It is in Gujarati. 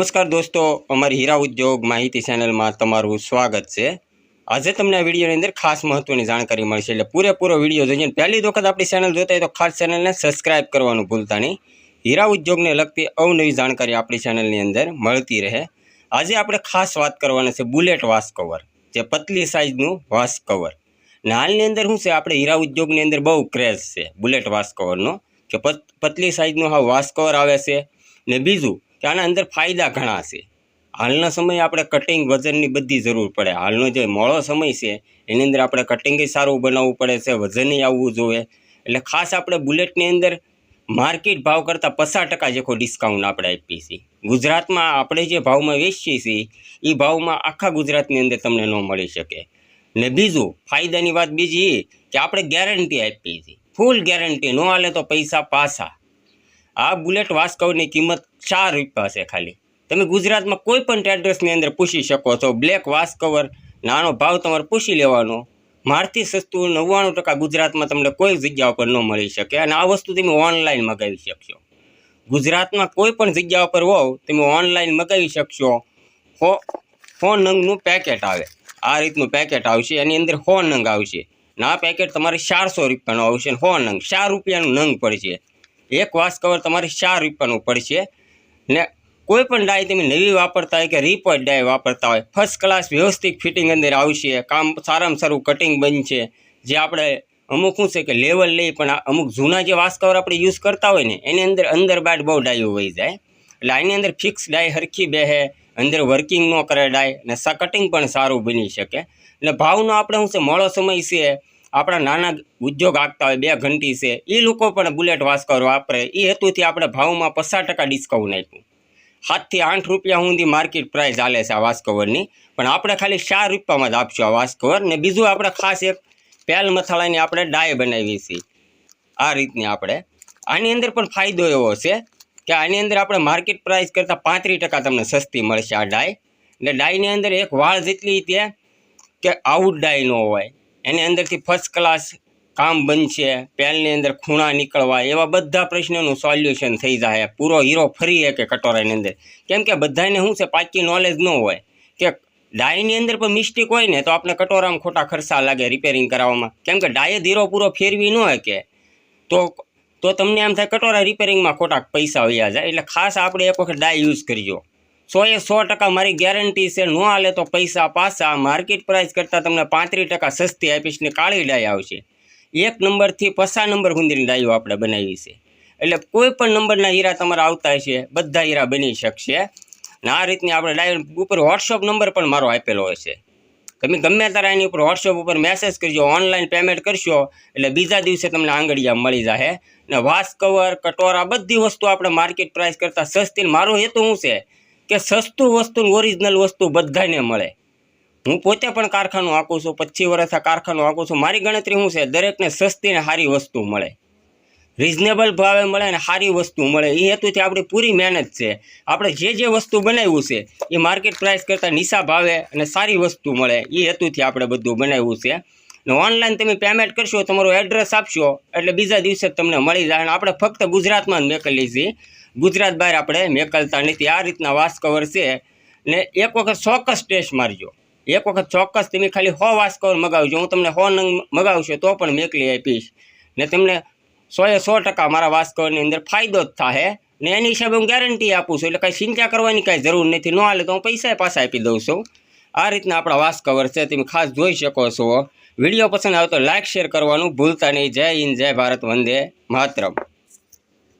નમસ્કાર દોસ્તો, અમારી હીરા ઉદ્યોગ માહિતી ચેનલમાં તમારું સ્વાગત છે. આજે તમને આ વિડીયોની અંદર ખાસ મહત્વની જાણકારી મળશે. એટલે પૂરેપૂરો વીડિયો જોઈએ પહેલી વખત આપણી ચેનલ જોતા હોય તો ખાસ ચેનલને સબસ્ક્રાઇબ કરવાનું ભૂલતા નહીં. હીરા ઉદ્યોગને લગતી અવનવી જાણકારી આપણી ચેનલની અંદર મળતી રહે. આજે આપણે ખાસ વાત કરવાના છે બુલેટ વાસ કવર, જે પતલી સાઇઝનું વાસ કવર. ને હાલની અંદર શું છે? આપણે હીરા ઉદ્યોગની અંદર બહુ ક્રેઝ છે બુલેટ વાસ કવરનો, કે પત, પતલી સાઇઝનું હા વાસ કવર આવે છે. ને બીજું કે આના અંદર ફાયદા ઘણા છે. હાલના સમયે આપણે કટિંગ વજનની બધી જરૂર પડે. હાલનો જે મોડો સમય છે, એની અંદર આપણે કટિંગે સારું બનાવવું પડે છે વજનય આવવું જોઈએ. એટલે ખાસ આપણે બુલેટની અંદર માર્કેટ ભાવ કરતાં પચાસ ટકા જેખો ડિસ્કાઉન્ટ આપણે આપીએ છીએ. ગુજરાતમાં આપણે જે ભાવમાં વેચીએ છીએ એ ભાવમાં આખા ગુજરાતની અંદર તમને ન મળી શકે. ને બીજું, ફાયદાની વાત બીજી એ કે આપણે ગેરંટી આપીએ છીએ. ફૂલ ગેરંટી ન હાલે તો પૈસા પાછા. આ બુલેટ વાસ્કવની કિંમત ચાર રૂપિયા છે ખાલી. તમે ગુજરાતમાં કોઈ પણ ટ્રેડર્સની અંદર પૂછી શકો છો, બ્લેક વાસ્કવર, નાનો ભાવ તમારે પૂછી લેવાનો. મારથી સસ્તું નવ્વાણું ટકા ગુજરાતમાં તમને કોઈ જગ્યા ઉપર ન મળી શકે અને આ વસ્તુ તમે ઓનલાઈન મગાવી શકશો. ગુજરાતમાં કોઈ પણ જગ્યા ઉપર હોવ, તમે ઓનલાઈન મગાવી શકશો. હો હો નંગનું પેકેટ આવે. આ રીતનું પેકેટ આવશે, એની અંદર હો નંગ આવશે. ના પેકેટ તમારે ચારસો રૂપિયાનું આવશે હો નંગ ચાર રૂપિયાનું નંગ પડશે. એક વાસ કવર તમારે ચાર રૂપિયાનું પડશે. ને કોઈ પણ ડાય તમે નવી વાપરતા હોય કે રિપોર્ટ ડાય વાપરતા હોય ફર્સ્ટ ક્લાસ વ્યવસ્થિત ફિટિંગ અંદર આવશે, કામ સારામાં સારું કટિંગ બનશે. જે આપણે અમુક શું છે કે લેવલ લઈ પણ અમુક જૂના જે વાસ કવર આપણે યુઝ કરતા હોય ને, એની અંદર અંદર બાદ બહુ ડાયો વહી જાય. એટલે આની અંદર ફિક્સ ડાય હરખી બેહે, અંદર વર્કિંગ ન કરે ડાય, ને કટિંગ પણ સારું બની શકે. એટલે ભાવનો આપણે શું છે, મોડો સમય છે આપણા નાના ઉદ્યોગ આપતા હોય, બે ઘંટી છે, એ લોકો પણ બુલેટ વાસ્કર વાપરે. એ હેતુથી આપણે ભાવમાં પચાસ ટકા ડિસ્કાઉન્ટ આપ્યું. સાતથી આઠ રૂપિયા સુધી માર્કેટ પ્રાઇસ ચાલે છે આ વાસ્કવરની. પણ આપણે ખાલી ચાર રૂપિયામાં જ આપશું આ વાસ્કવર. ને બીજું આપણે ખાસ એક પેલ મથાળાની આપણે ડાય બનાવી છીએ આ રીતની આપણે. આની અંદર પણ ફાયદો એવો છે કે આની અંદર આપણે માર્કેટ પ્રાઇસ કરતાં પાંત્રીસ ટકા તમને સસ્તી મળશે આ ડાય. એટલે ડાયની અંદર એક વાળ જેટલી તે કે આઉટ ડાય ન હોય. એની અંદરથી ફર્સ્ટ ક્લાસ કામ બનશે પેલની અંદર ખૂણા નીકળવા, એવા બધા પ્રશ્નોનું સોલ્યુશન થઈ જાય. પૂરો હીરો ફરી શકે કટોરાની અંદર. કેમ કે બધાને શું છે, પાકી નોલેજ ન હોય. કે ડાયની અંદર પણ મિસ્ટેક હોય ને, તો આપણે કટોરામાં ખોટા ખર્ચા લાગે રિપેરિંગ કરાવવામાં. કેમ કે ડાયે ધીરો પૂરો ફેરવી ન શકે. તો તો તમને એમ થાય કટોરા રિપેરિંગમાં ખોટા પૈસા વયા જાય. એટલે ખાસ આપણે એક વખત ડાય યુઝ કરજો. સો એ સો ટકા મારી ગેરંટી છે, ન હાલે તો પૈસા પાછા માર્કેટ પ્રાઇસ કરતાં તમને પાંત્રીસ ટકા સસ્તી આપીશ ને કાળી ડાય આવશે. એક નંબરથી પસા નંબર સુધીની ડાયો આપણે બનાવી છે. એટલે કોઈ પણ નંબરના હીરા તમારા આવતા હશે, બધા હીરા બની શકશે. અને આ રીતની આપણે ડાયો ઉપર વોટ્સઅપ નંબર પણ મારો આપેલો હશે. તમે ગમે ત્યારે એની ઉપર વોટ્સઅપ ઉપર મેસેજ કરજો ઓનલાઈન પેમેન્ટ કરશો, એટલે બીજા દિવસે તમને આંગળીયા મળી જશે ને વાસ કવર કટોરા બધી વસ્તુ આપણે માર્કેટ પ્રાઇસ કરતાં સસ્તી મારો હેતુ શું છે? કે સસ્તું વસ્તુ ઓરિજિનલ વસ્તુ બધાને મળે. હું પોતે પણ કારખાનું આંકું છું પચીસ વર્ષ આ કારખાનું આંકું છું. મારી ગણતરી શું છે? દરેકને સસ્તી ને સારી વસ્તુ મળે. રિઝનેબલ ભાવે મળે અને સારી વસ્તુ મળે. એ હેતુથી આપણી પૂરી મહેનત છે. આપણે જે જે વસ્તુ બનાવ્યું છે એ માર્કેટ પ્રાઇસ કરતાં નિશા ભાવે અને સારી વસ્તુ મળે. એ હેતુથી આપણે બધું બનાવ્યું છે. ને ઓનલાઈન તમે પેમેન્ટ કરશો, તમારું એડ્રેસ આપશો, એટલે બીજા દિવસે તમને મળી જાય. અને આપણે ફક્ત ગુજરાતમાં જ મેકલીએ છીએ. ગુજરાત બહાર આપણે મેકલતા નથી. આ રીતના વાસ કવર છે. ને એક વખત ચોક્કસ ટેસ્ટ મારજો. એક વખત ચોક્કસ તમે ખાલી સો વાસ મગાવજો. હું તમને સો નંગ મગાવશો તો પણ મેકલી આપીશ ને તમને સોએ સો ટકા મારા વાસ અંદર ફાયદો જ થાય ને એની હિસાબે હું ગેરંટી આપું છું. એટલે કાંઈ ચિંતા કરવાની કાંઈ જરૂર નથી. ન હાલે તો હું પૈસા પાછા આપી દઉં છું. આ રીતના આપણા વાસ કવર છે. તમે ખાસ જોઈ શકો છો. વીડિયો પસંદ આવે તો લાઇક શેર કરવાનું ભૂલતા નહીં. જય હિન્દ, જય ભારત, વંદે માતરમ.